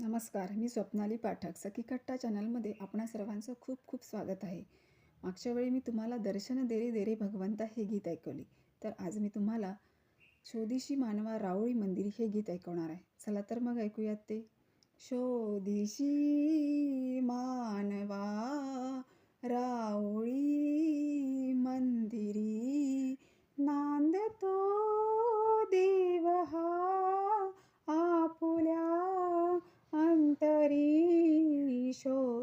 नमस्कार मी स्वप्नाली पाठक. सखीकट्टा चॅनलमध्ये आपणा सर्वांचं खूप खूप स्वागत आहे. मागच्या वेळी मी तुम्हाला दर्शन देरे देरे भगवंता हे गीत ऐकवले. तर आज मी तुम्हाला शोधिशी मानवा रावळी मंदिर हे गीत ऐकवणार आहे. चला तर मग ऐकूयात ते. शोधिशी मा राऊळी मंदिरी नांदतो देव हा आपुल्या अंतरी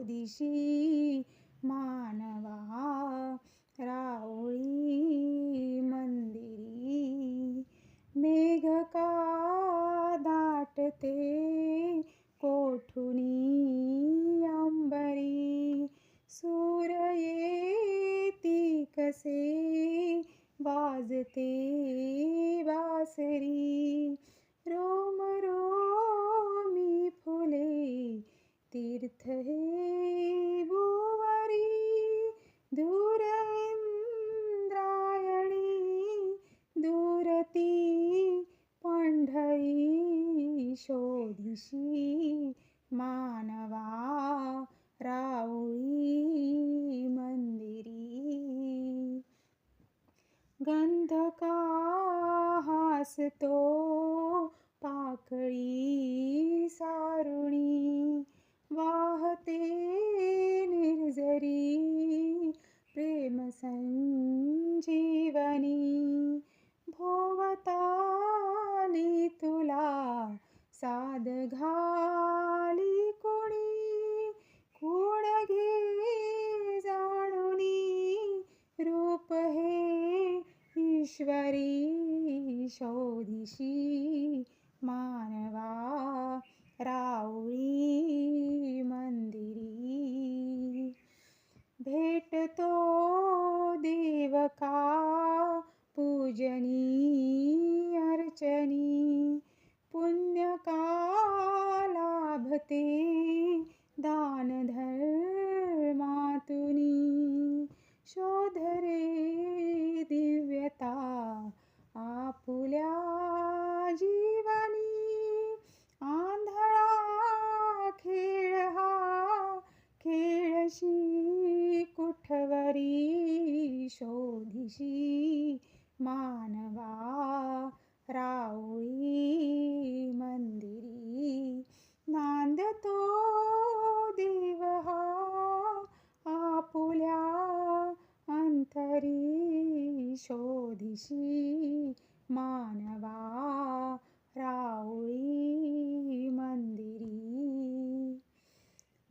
दिशी मानवा राऊळी मंदिरी मेघ का दाटते कोठुनी अंबरी सूर येती कसे वाजते बासरी शोधिशी मानवा राऊळी मंदिरी. गंधका हासतो पाकळी सारुणी वाहते निर्जरी प्रेमसं पाद घाली कोणी? कोण घे जाणुनी. रूप हे ईश्वरी शोधिशी. मानवा राऊळी मंदिरी. भेटतो देवका पूजनी अर्चनी. दान धर्मातुनी. शोध रे दिव्यता आपुल्या जीवनी. आंधळा खेळ हा खेळशी कुठवरी शोधिशी मानवा राऊळी मंदिरी नांदतो देव हा आपुल्या अंतरी दिशी मानवा राऊळी मंदिरी.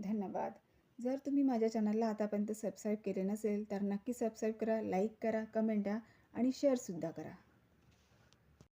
धन्यवाद. जर तुम्ही माझ्या चॅनलला आतापर्यंत सबस्क्राईब केले नसेल तर नक्की सबस्क्राईब करा लाईक करा कमेंट द्या आणि शेअरसुद्धा करा.